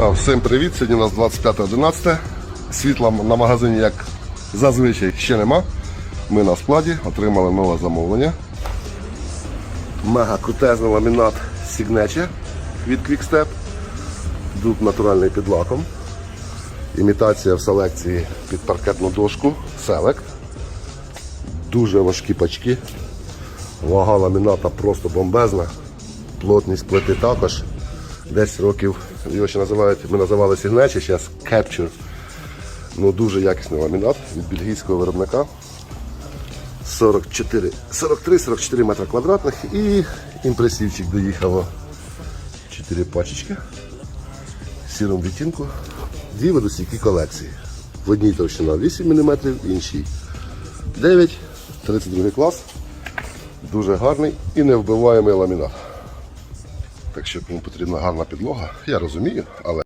Всім привіт! Сьогодні у нас 25.11. Світла на магазині, як зазвичай, ще нема. Ми на складі отримали нове замовлення. Мега крутезний ламінат Signature від Quickstep. Дуб натуральний під лаком. Імітація в селекції під паркетну дошку Select. Дуже важкі пачки. Вага ламіната просто бомбезна. Плотність плити також. 10 років його ще називають, ми називали Signature, зараз Capture. Ну, дуже якісний ламінат від бельгійського виробника. 43-44 метри квадратних і імпресивчик доїхало 4 пачечки в сірому відтінку. Дві водостійкі колекції. В одній товщина 8 мм, в іншій 9, 32 клас. Дуже гарний і невбиваємий ламінат. Так що кому потрібна гарна підлога, я розумію, але